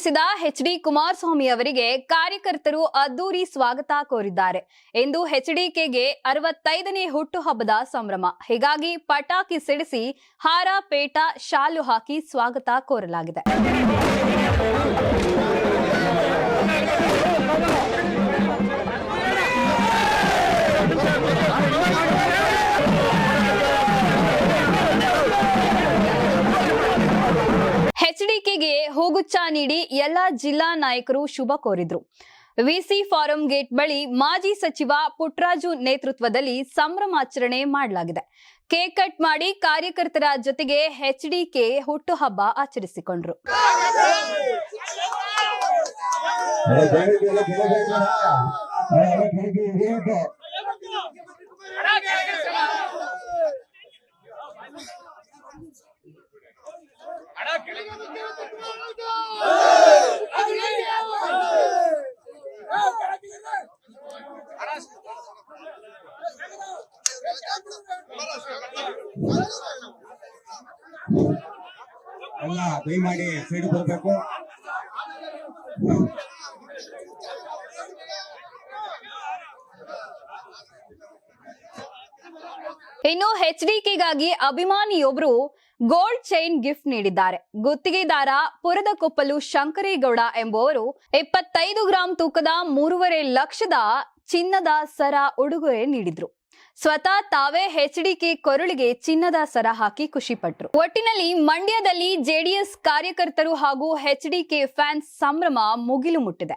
ಆಗಮಿಸಿದ H D Kumaraswamy ಅವರಿಗೆ ಕಾರ್ಯಕರ್ತರು ಅದ್ದೂರಿ ಸ್ವಾಗತ ಕೋರಿದ್ದಾರೆ. ಎಂದು ಎಚ್ಡಿಕೆಗೆ ಅರವತ್ತೈದನೇ ಹುಟ್ಟುಹಬ್ಬದ ಸಂಭ್ರಮ. ಹೀಗಾಗಿ ಪಟಾಕಿ ಸಿಡಿಸಿ ಹಾರ, ಪೇಟ, ಶಾಲು ಹಾಕಿ ಸ್ವಾಗತ ಕೋರಲಾಗಿದೆ. ಹೂಗುಚ್ಚ ನೀಡಿ ಎಲ್ಲ ಜಿಲ್ಲಾ ನಾಯಕರು ಶುಭ ಕೋರಿದ್ರು. ವಿಸಿ ಫಾರಂ ಗೇಟ್ ಬಳಿ ಮಾಜಿ ಸಚಿವ ಪುಟ್ರಾಜು ನೇತೃತ್ವದಲ್ಲಿ ಸಂಭ್ರಮಾಚರಣೆ ಮಾಡಲಾಗಿದೆ. ಕೇಕ್ ಕಟ್ ಮಾಡಿ ಕಾರ್ಯಕರ್ತರ ಜೊತೆಗೆ ಎಚ್ಡಿಕೆ ಹುಟ್ಟುಹಬ್ಬ ಆಚರಿಸಿಕೊಂಡ್ರು. ಎಲ್ಲ ದಯಮಾಡಿ ಸೈಡ್ ಬರಬೇಕು ಇನ್ನು ಅಭಿಮಾನಿಯೊಬ್ರು ಗೋಲ್ಡ್ ಚೈನ್ ಗಿಫ್ಟ್ ನೀಡಿದ್ದಾರೆ. ಗುತ್ತಿಗೆದಾರ ಪುರದಕೊಪ್ಪಲು ಶಂಕರೇಗೌಡ ಎಂಬುವರು ಇಪ್ಪತ್ತೈದು ಗ್ರಾಂ ತೂಕದ ಮೂರುವರೆ ಲಕ್ಷದ ಚಿನ್ನದ ಸರ ಉಡುಗೊರೆ ನೀಡಿದ್ರು. ಸ್ವತಃ ತಾವೇ ಎಚ್ಡಿಕೆ ಕೊರಳಿಗೆ ಚಿನ್ನದ ಸರ ಹಾಕಿ ಖುಷಿಪಟ್ರು ಒಟ್ಟಿನಲ್ಲಿ ಮಂಡ್ಯದಲ್ಲಿ ಜೆಡಿಎಸ್ ಕಾರ್ಯಕರ್ತರು ಹಾಗೂ ಎಚ್ಡಿಕೆ ಫ್ಯಾನ್ಸ್ ಸಂಭ್ರಮ ಮುಗಿಲು ಮುಟ್ಟಿದೆ.